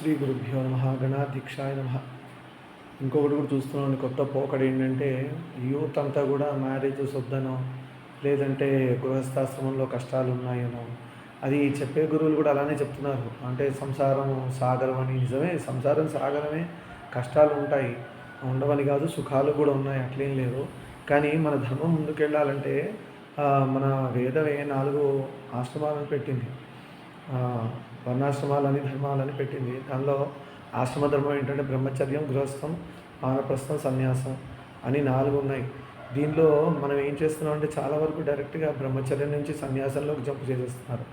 శ్రీ గురుభ్యో నమ గణాధీక్షాయ నమ. ఇంకొకటి కూడా చూస్తున్నాను కొత్త పోకడ ఏంటంటే యూత్ అంతా కూడా మ్యారేజ్ వద్దనో లేదంటే గృహస్థాశ్రమంలో కష్టాలు ఉన్నాయనో అది చెప్పే గురువులు కూడా అలానే చెప్తున్నారు. అంటే సంసారం సాగరం అని నిజమే సంసారం సాగరమే కష్టాలు ఉంటాయి. ఉండవని కాదు సుఖాలు కూడా ఉన్నాయి అట్లేం లేదు. కానీ మన ధర్మం ముందుకెళ్ళాలంటే మన వేదమే నాలుగు ఆశ్రమాలను పెట్టింది. వర్ణాశ్రమాలని ధర్మాలని పెట్టింది. దానిలో ఆశ్రమ ధర్మం ఏంటంటే బ్రహ్మచర్యం గృహస్థం వానప్రస్థం సన్యాసం అని నాలుగు ఉన్నాయి. దీనిలో మనం ఏం చేస్తున్నాం అంటే చాలా వరకు డైరెక్ట్గా బ్రహ్మచర్యం నుంచి సన్యాసంలోకి జంపు చేసేస్తున్నారు.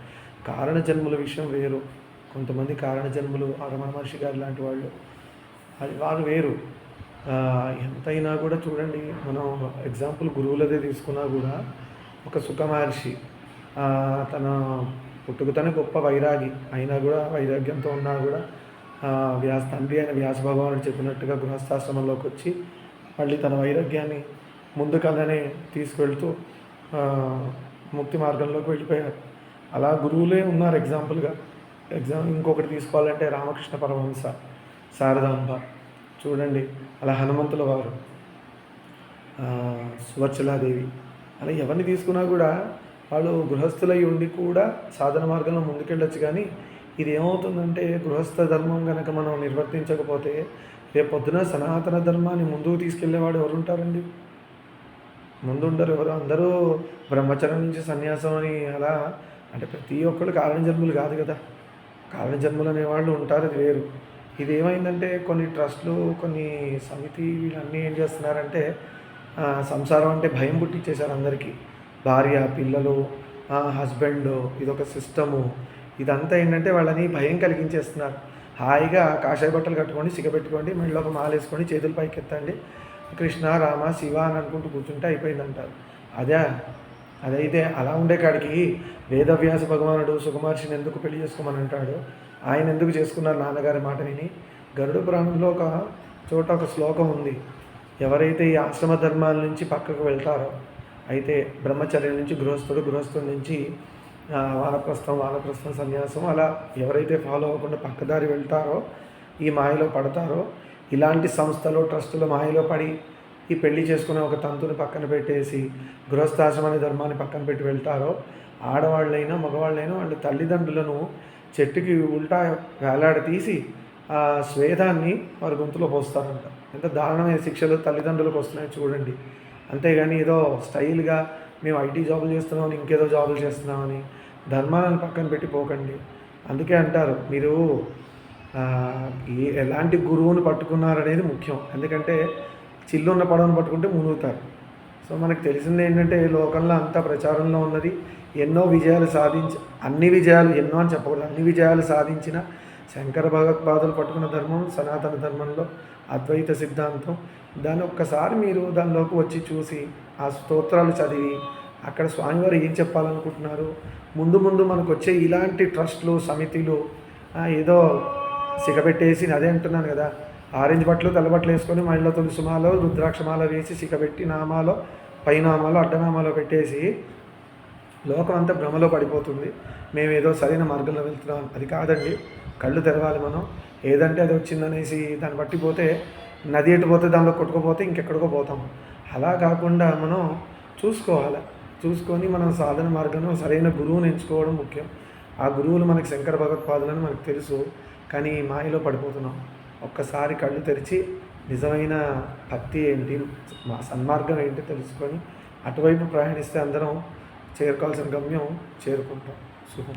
కారణ జన్ముల విషయం వేరు. కొంతమంది కారణ జన్ములు రమణ మహర్షి గారు లాంటి వాళ్ళు. అది వారు వేరు. ఎంతైనా కూడా చూడండి మనం ఎగ్జాంపుల్ గురువులదే తీసుకున్నా కూడా ఒక సుఖ మహర్షి తన పుట్టుకతోనే గొప్ప వైరాగి. అయినా కూడా వైరాగ్యంతో ఉన్నా కూడా వ్యాస తండ్రి అయిన వ్యాస భగవానుడు చెప్పినట్టుగా గృహస్థాశ్రమంలోకి వచ్చి మళ్ళీ తన వైరాగ్యాన్ని ముందుకల్లనే తీసుకెళ్తూ ముక్తి మార్గంలోకి వెళ్ళిపోయారు అలా గురువులే ఉన్నారు ఎగ్జాంపుల్గా. ఎగ్జామ్ ఇంకొకటి తీసుకోవాలంటే రామకృష్ణ పరమహంస శారదాంబ. చూడండి అలా హనుమంతుల వారు. సువర్చలాదేవి అలా ఎవరిని తీసుకున్నా కూడా వాళ్ళు గృహస్థులై ఉండి కూడా సాధన మార్గంలో ముందుకెళ్ళొచ్చు కానీ ఇది ఏమవుతుందంటే గృహస్థ ధర్మం కనుక మనం నిర్వర్తించకపోతే రేపు పొద్దున సనాతన ధర్మాన్ని ముందుకు తీసుకెళ్ళేవాడు ఎవరు ఉంటారండి ముందుండరు ఎవరు? అందరూ బ్రహ్మచరం నుంచి సన్యాసం అని అలా అంటే ప్రతి ఒక్కళ్ళు కారణజన్ములు కాదు కదా. కారణజన్ములు అనేవాళ్ళు ఉంటారు అది వేరు. ఇది ఏమైందంటే కొన్ని ట్రస్ట్లు కొన్ని సమితి వీళ్ళన్నీ ఏం చేస్తున్నారంటే సంసారం అంటే భయం పుట్టించేశారు అందరికీ. భార్య పిల్లలు హస్బెండ్ ఇదొక సిస్టము. ఇదంతా ఏంటంటే వాళ్ళని భయం కలిగించేస్తున్నారు. హాయిగా కాషాయ బట్టలు కట్టుకోండి సిగబెట్టుకోండి మెడలో ఒక మాల వేసుకోండి చేతులు పైకి ఎత్తండి కృష్ణ రామ శివ అని అనుకుంటూ కూర్చుంటే అయిపోయిందంటారు. అదే అదైతే అలా ఉండే కాడికి వేదవ్యాస భగవానుడు సుకుమార్షిని ఎందుకు పెళ్ళి చేసుకోమని అంటాడు? ఆయన ఎందుకు చేసుకున్నారు నాన్నగారి మాట విని? గరుడ పురాణంలో ఒక చోట ఒక శ్లోకం ఉంది. ఎవరైతే ఈ ఆశ్రమ ధర్మాల నుంచి పక్కకు వెళ్తారో అయితే బ్రహ్మచర్యం నుంచి గృహస్థుడు గృహస్థుడి నుంచి వానప్రస్థం వానప్రస్థం సన్యాసం అలా ఎవరైతే ఫాలో అవ్వకుండా పక్కదారి వెళ్తారో ఈ మాయలో పడతారో ఇలాంటి సంస్థలు ట్రస్టులు మాయలో పడి ఈ పెళ్ళి చేసుకునే ఒక తంతుని పక్కన పెట్టేసి గృహస్థాశ్రమని ధర్మాన్ని పక్కన పెట్టి వెళ్తారో ఆడవాళ్ళైనా మగవాళ్ళైనా వాళ్ళ తల్లిదండ్రులను చెట్టుకి ఉల్టా వేలాడ తీసి ఆ స్వేదాన్ని వారి గొంతులో పోస్తారంట. ఎంత దారుణమైన శిక్షలు తల్లిదండ్రులకు వస్తున్నాయి చూడండి. అంతేగాని ఏదో స్టైల్గా మేము ఐటీ జాబులు చేస్తున్నామని ఇంకేదో జాబులు చేస్తున్నామని ధర్మాలను పక్కన పెట్టి పోకండి. అందుకే అంటారు మీరు ఎలాంటి గురువుని పట్టుకున్నారనేది ముఖ్యం. ఎందుకంటే చిల్లున్న పడవను పట్టుకుంటే మునుగుతారు. సో మనకు తెలిసింది ఏంటంటే లోకంలో అంతా ప్రచారంలో ఉన్నది ఎన్నో విజయాలు సాధించి అన్ని విజయాలు ఎన్నో అని చెప్పకూడదు అన్ని విజయాలు సాధించిన శంకర భగవత్పాదులు పట్టుకున్న ధర్మం సనాతన ధర్మంలో అద్వైత సిద్ధాంతం. దాన్ని ఒక్కసారి మీరు దానిలోకి వచ్చి చూసి ఆ స్తోత్రాలు చదివి అక్కడ స్వామివారు ఏం చెప్పాలనుకుంటున్నారు? ముందు ముందు మనకు వచ్చే ఇలాంటి ట్రస్ట్లు సమితిలు ఏదో సిగబెట్టేసి అదే అంటున్నాను కదా ఆరెంజ్ బట్టలు తెల్ల బట్టలు వేసుకొని మహిళ తులసిమాలో రుద్రాక్షమాల వేసి సిగబెట్టి నామాలో పైనామాలో అడ్డనామాలో పెట్టేసి లోకం అంతా భ్రమలో పడిపోతుంది. మేము ఏదో సరైన మార్గంలో వెళ్తున్నాం. అది కాదండి. కళ్ళు తెరవాలి మనం. ఏదంటే అది వచ్చిందనేసి దాన్ని బట్టి పోతే నది ఎటు పోతే దానిలో కొట్టుకుపోతే ఇంకెక్కడికో పోతాం. అలా కాకుండా మనం చూసుకోవాలి. చూసుకొని మనం సాధన మార్గంలో సరైన గురువుని ఎంచుకోవడం ముఖ్యం. ఆ గురువులు మనకి శంకర భగవత్పాదులని మనకు తెలుసు. కానీ ఈ మాయలో పడిపోతున్నాం. ఒక్కసారి కళ్ళు తెరిచి నిజమైన భక్తి ఏంటి మా సన్మార్గం ఏంటి తెలుసుకొని అటువైపు ప్రయాణిస్తే అందరం చేరుకోవాల్సిన గమ్యం చేరుకుంటాం. శుభం.